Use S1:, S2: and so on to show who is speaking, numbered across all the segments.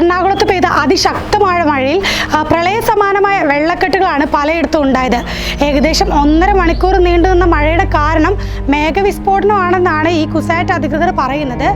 S1: എറണാകുളത്ത് പെയ്ത അതിശക്തമായ മഴയിൽ പ്രളയ സമാനമായ വെള്ളക്കെട്ടുകളാണ് പലയിടത്തും ഉണ്ടായത്. ഏകദേശം ഒന്നര മണിക്കൂർ നീണ്ടുനിന്ന മഴയുടെ കാരണം മേഘവിസ്ഫോടനമാണെന്നാണ് ഈ കുസാറ്റ് അധികൃതർ പറയുന്നത്.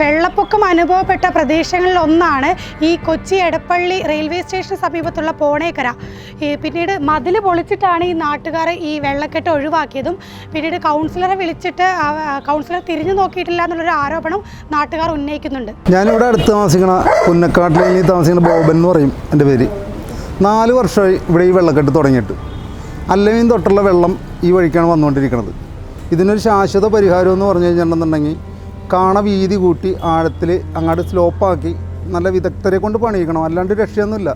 S1: വെള്ളപ്പൊക്കം അനുഭവപ്പെട്ട പ്രദേശങ്ങളിൽ ഒന്നാണ് ഈ കൊച്ചി എടപ്പള്ളി റെയിൽവേ സ്റ്റേഷന് സമീപത്തുള്ള പോണേക്കര. പിന്നീട് മതിൽ പൊളിച്ചിട്ടാണ് ഈ നാട്ടുകാർ ഈ വെള്ളക്കെട്ട് ഒഴിവാക്കിയതും പിന്നീട് കൗൺസിലറെ വിളിച്ചിട്ട് കൗൺസിലർ തിരിഞ്ഞു നോക്കിയിട്ടില്ല എന്നുള്ളൊരു ആരോപണം നാട്ടുകാർ ഉന്നയിക്കുന്നുണ്ട്.
S2: ഞാനിവിടെ അടുത്ത് താമസിക്കണ പുന്നക്കാട്ടിലേനി താമസിക്കുന്ന ബോബൻ എന്ന് പറയും എന്റെ പേര്. നാല് വർഷമായി ഇവിടെ ഈ വെള്ളക്കെട്ട് തുടങ്ങിയിട്ട്. അല്ലെങ്കിൽ തൊട്ടുള്ള വെള്ളം ഈ വഴിക്കാണ് വന്നുകൊണ്ടിരിക്കുന്നത് ഇതിനൊരു ശാശ്വത പരിഹാരം എന്ന് പറഞ്ഞു കഴിഞ്ഞിട്ടുണ്ടെന്നുണ്ടെങ്കിൽ കാണ വീതി കൂട്ടി ആഴത്തിൽ അങ്ങോട്ട് സ്ലോപ്പാക്കി നല്ല വിദഗ്ധരെ കൊണ്ട് പണിയിക്കണം. അല്ലാണ്ട് രക്ഷയൊന്നുമില്ല.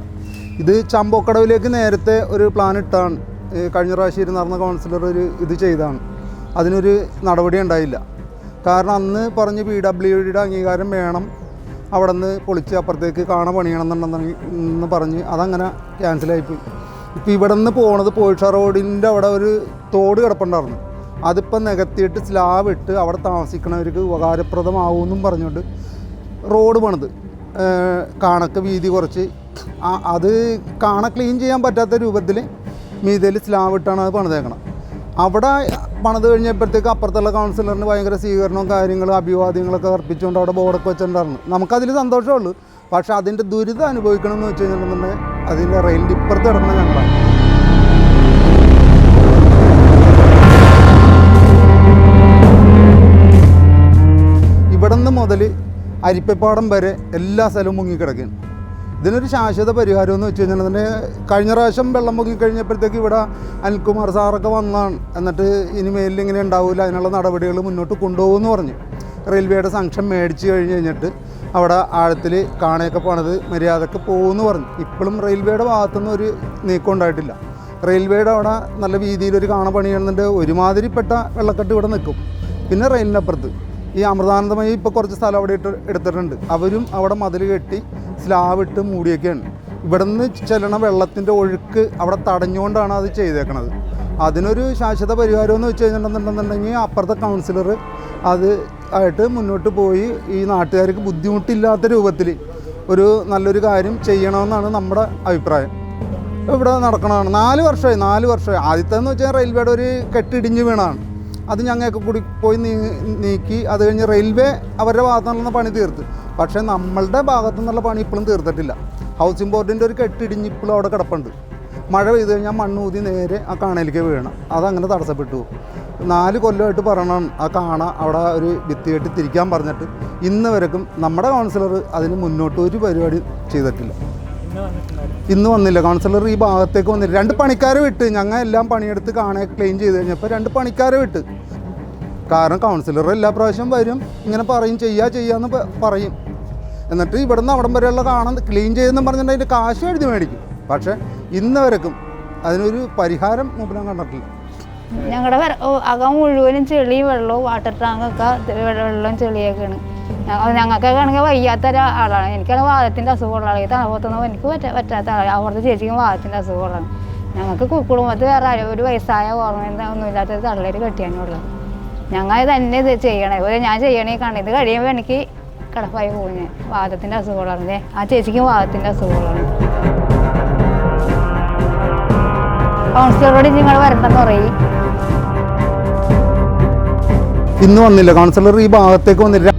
S2: ഇത് ചമ്പോക്കടവിലേക്ക് നേരത്തെ ഒരു പ്ലാൻ ഇട്ടാണ്. കഴിഞ്ഞ പ്രാവശ്യം നടന്ന കൗൺസിലർ ഒരു ഇത് ചെയ്താണ്. അതിനൊരു നടപടി ഉണ്ടായില്ല. കാരണം അന്ന് പറഞ്ഞ് പി ഡബ്ല്യു ഡിയുടെ അംഗീകാരം വേണം. അവിടെ നിന്ന് പൊളിച്ച് അപ്പുറത്തേക്ക് കാണ പണിയണം എന്നുണ്ടെന്ന് എന്ന് പറഞ്ഞ് അതങ്ങനെ ക്യാൻസലായിപ്പോയി ഇപ്പോൾ ഇവിടെ നിന്ന് പോണത് പോയിഷ റോഡിന്റെ അവിടെ ഒരു തോട് കിടപ്പുണ്ടായിരുന്നു. അതിപ്പോൾ നികത്തിയിട്ട് സ്ലാബ് ഇട്ട് അവിടെ താമസിക്കണവർക്ക് ഉപകാരപ്രദമാവുമെന്നും പറഞ്ഞുകൊണ്ട് റോഡ് പണിത്. കാണക്ക് വീതി കുറച്ച്. അത് കാണ ക്ലീൻ ചെയ്യാൻ പറ്റാത്ത രൂപത്തിൽ മീതയിൽ സ്ലാബ് ഇട്ടാണ് അത് പണിതേക്കണം അവിടെ പണിത് കഴിഞ്ഞപ്പോഴത്തേക്ക് അപ്പുറത്തുള്ള കൗൺസിലറിന് ഭയങ്കര സ്വീകരണവും കാര്യങ്ങളും അഭിവാദ്യങ്ങളൊക്കെ അർപ്പിച്ചുകൊണ്ട് അവിടെ ബോർഡൊക്കെ വെച്ചിട്ടുണ്ടായിരുന്നു. നമുക്കതിൽ സന്തോഷമുള്ളൂ പക്ഷേ അതിന്റെ ദുരിതം അനുഭവിക്കണമെന്ന് വെച്ച് കഴിഞ്ഞിട്ടുണ്ടെങ്കിൽ അതിന്റെ റെയിലിന്റെ ഇപ്പുറത്ത് കിടക്കുന്ന ഞങ്ങളാണ്. അരിപ്പപ്പാടം വരെ എല്ലാ സ്ഥലവും മുങ്ങിക്കിടക്കുകയാണ് ഇതിനൊരു ശാശ്വത പരിഹാരം എന്ന് വെച്ച് കഴിഞ്ഞാൽ തന്നെ കഴിഞ്ഞ പ്രാവശ്യം വെള്ളം മുങ്ങിക്കഴിഞ്ഞപ്പോഴത്തേക്ക് ഇവിടെ അനിൽകുമാർ സാറൊക്കെ വന്നാണ് എന്നിട്ട് ഇനി മേലിൽ ഇങ്ങനെ ഉണ്ടാവില്ല അതിനുള്ള നടപടികൾ മുന്നോട്ട് കൊണ്ടുപോകുമെന്ന് പറഞ്ഞു. റെയിൽവേയുടെ സംഘം മേടിച്ച് കഴിഞ്ഞ് കഴിഞ്ഞിട്ട് അവിടെ ആഴത്തിൽ കാണയൊക്കെ പോണത് മര്യാദയ്ക്ക് പോകുമെന്ന് പറഞ്ഞു. ഇപ്പോഴും റെയിൽവേയുടെ ഭാഗത്തുനിന്ന് ഒരു നീക്കം ഉണ്ടായിട്ടില്ല. റെയിൽവേയുടെ അവിടെ നല്ല രീതിയിൽ ഒരു കാണ പണിയണമെന്നുണ്ട് ഒരുമാതിരിപ്പെട്ട വെള്ളക്കെട്ട് ഇവിടെ നിൽക്കും. പിന്നെ റെയിലിനപ്പുറത്ത് ഈ അമൃതാനന്ദമയി ഇപ്പോൾ കുറച്ച് സ്ഥലം അവിടെ ഇട്ട് എടുത്തിട്ടുണ്ട്. അവരും അവിടെ മതിൽ കെട്ടി സ്ലാബ് ഇട്ട് മൂടിയൊക്കെയാണ്. ഇവിടെ നിന്ന് ചെല്ലണ വെള്ളത്തിന്റെ ഒഴുക്ക് അവിടെ തടഞ്ഞുകൊണ്ടാണ് അത് ചെയ്തേക്കണത്. അതിനൊരു ശാശ്വത പരിഹാരം എന്ന് വെച്ച് കഴിഞ്ഞിട്ടുണ്ടെന്നുണ്ടെങ്കിൽ അപ്പുറത്തെ കൗൺസിലർ അത് ആയിട്ട് മുന്നോട്ട് പോയി ഈ നാട്ടുകാർക്ക് ബുദ്ധിമുട്ടില്ലാത്ത രൂപത്തിൽ ഒരു നല്ലൊരു കാര്യം ചെയ്യണമെന്നാണ് നമ്മുടെ അഭിപ്രായം. ഇവിടെ നടക്കണതാണ്. നാല് വർഷമായി നാല് വർഷമായി. ആദ്യത്തെ എന്ന് വെച്ചാൽ റെയിൽവേയുടെ ഒരു കെട്ടിടിഞ്ഞ് വീണാണ് അത് ഞങ്ങൾക്ക് കൂടി പോയി നീക്കി അത് കഴിഞ്ഞ് റെയിൽവേ അവരുടെ ഭാഗത്തു നിന്നുള്ള പണി തീർത്ത്. പക്ഷേ നമ്മളുടെ ഭാഗത്തു നിന്നുള്ള പണി ഇപ്പോഴും തീർത്തിട്ടില്ല. ഹൗസിംഗ് ബോർഡിന്റെ ഒരു കെട്ടിടിഞ്ഞ് ഇപ്പോഴും അവിടെ കിടപ്പുണ്ട്. മഴ പെയ്ത് കഴിഞ്ഞാൽ മണ്ണൂതി നേരെ ആ കാണയിലേക്ക് വീഴണം. അതങ്ങനെ തടസ്സപ്പെട്ടു. നാല് കൊല്ലമായിട്ട് പറയണം ആ കാണ അവിടെ ഒരു ഭിത്തി കെട്ടി തിരിക്കാൻ പറഞ്ഞിട്ട്. ഇന്ന് വരെക്കും നമ്മുടെ കൗൺസിലർ അതിന് മുന്നോട്ട് ഒരു പരിപാടി ചെയ്തിട്ടില്ല. ഇന്ന് വന്നില്ല. കൗൺസിലർ ഈ ഭാഗത്തേക്ക് വന്നില്ല. രണ്ട് പണിക്കാരെ വിട്ട് ഞങ്ങൾ എല്ലാം പണിയെടുത്ത് കാണെ ക്ലെയിം ചെയ്ത് കഴിഞ്ഞപ്പോൾ രണ്ട് പണിക്കാരെ വിട്ട് കാരണം കൗൺസിലർ എല്ലാ പ്രാവശ്യം വരും ഇങ്ങനെ പറയും ചെയ്യാ ചെയ്യാന്ന് പറയും. എന്നിട്ട് ഇവിടുന്ന് അവിടം വരെയുള്ള കാണാൻ ക്ലീൻ ചെയ്യുന്ന പറഞ്ഞിട്ടുണ്ടെങ്കിൽ കാശ് എഴുതി മേടിക്കും. പക്ഷേ ഇന്നവർക്കും അതിനൊരു പരിഹാരം മുമ്പിലും കണ്ടിട്ടില്ല.
S3: ഞങ്ങളുടെ അകം മുഴുവനും ചെളി വെള്ളവും വാട്ടർ ടാങ്കൊക്കെ വെള്ളവും വെള്ളം ചെളിയൊക്കെയാണ്. ഞങ്ങൾക്കൊക്കെ ആണെങ്കിൽ വയ്യാത്ത ഒരാളാണ് എനിക്കാണ് വാദത്തിന്റെ അസുഖമുള്ള ഈ തണുപ്പത്തൊന്നും എനിക്ക് പറ്റ പറ്റാത്ത ആളാണ്. അവിടുത്തെ ചേച്ചിക്കും വാദത്തിന്റെ അസുഖമുള്ളതാണ് ഞങ്ങൾക്ക് കുടുംബത്തിൽ വേറെ ഒരു വയസ്സായ ഓർമ്മ ഒന്നുമില്ലാത്ത തള്ളേര് കെട്ടിയാനുള്ളത് ഞങ്ങൾ തന്നെ ഇത് ചെയ്യണേ. ഒരു ഞാൻ ചെയ്യണേ കാണേ ഇത് കഴിയുമ്പോൾ എനിക്ക് കിടപ്പായി പോകും ഞാൻ വാദത്തിന്റെ അസുഖങ്ങളാണ് ആ ചേച്ചിക്കും വാദത്തിന്റെ അസുഖങ്ങളാണ്. കൗൺസിലറോട് നിങ്ങൾ വരണ്ടെന്ന് പറയും.
S2: ഇന്ന് വന്നില്ല. കൗൺസിലർ ഈ ഭാഗത്തേക്ക് വന്നില്ല.